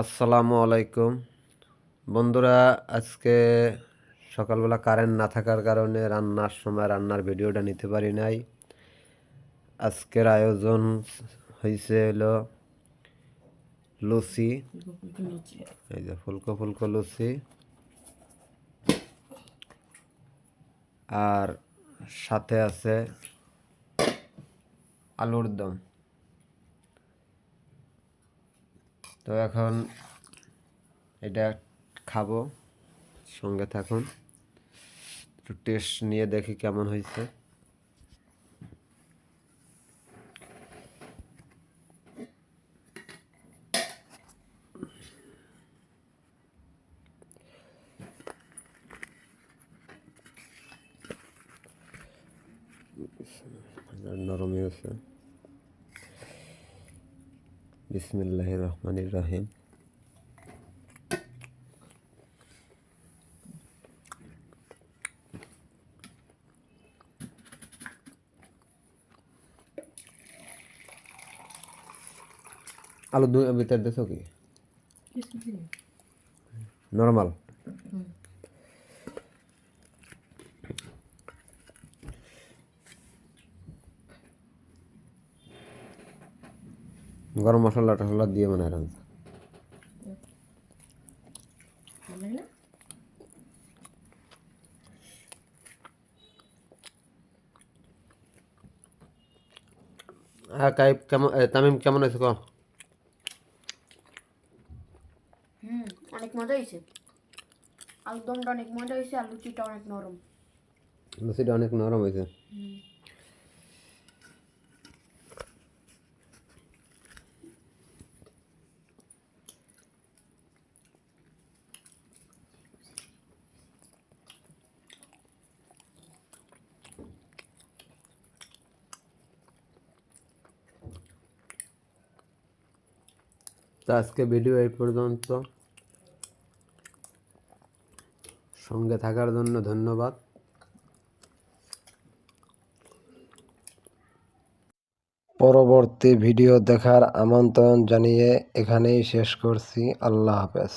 আসসালামু আলাইকুম। বন্ধুরা, আজকে সকালবেলা কারেন্ট না থাকার কারণে রান্নার সময় রান্নার ভিডিওটা নিতে পারি নাই। আজকের আয়োজন হয়েছে হলো লুচি। এই যে ফুলকো ফুলকো লুচি। আর সাথে আছে আলুর দম। তো এখন এটা খাব সঙ্গে থাকুন। একটু টেস্ট নিয়ে দেখি কেমন হয়েছে। নরম হয়েছে বিসমিল্লাহ রহমানির রহিম আলু দুই ভিতর দেছো কি? নর্মাল? গরম মশলা টসলা দিয়ে মানে রান্না। আর কাইব কেমন তামিম কেমন আছে ক হুম অনেক মজা হয়েছে। আলুর দমটা অনেক মজা হয়েছে আর লুচিটা অনেক নরম। লুচিটা অনেক নরম হয়েছে। তো আজকে ভিডিও এই পর্যন্ত। সঙ্গে থাকার জন্য ধন্যবাদ। পরবর্তী ভিডিও দেখার আমন্ত্রণ জানিয়ে এখানেই শেষ করছি। আল্লাহ হাফেজ।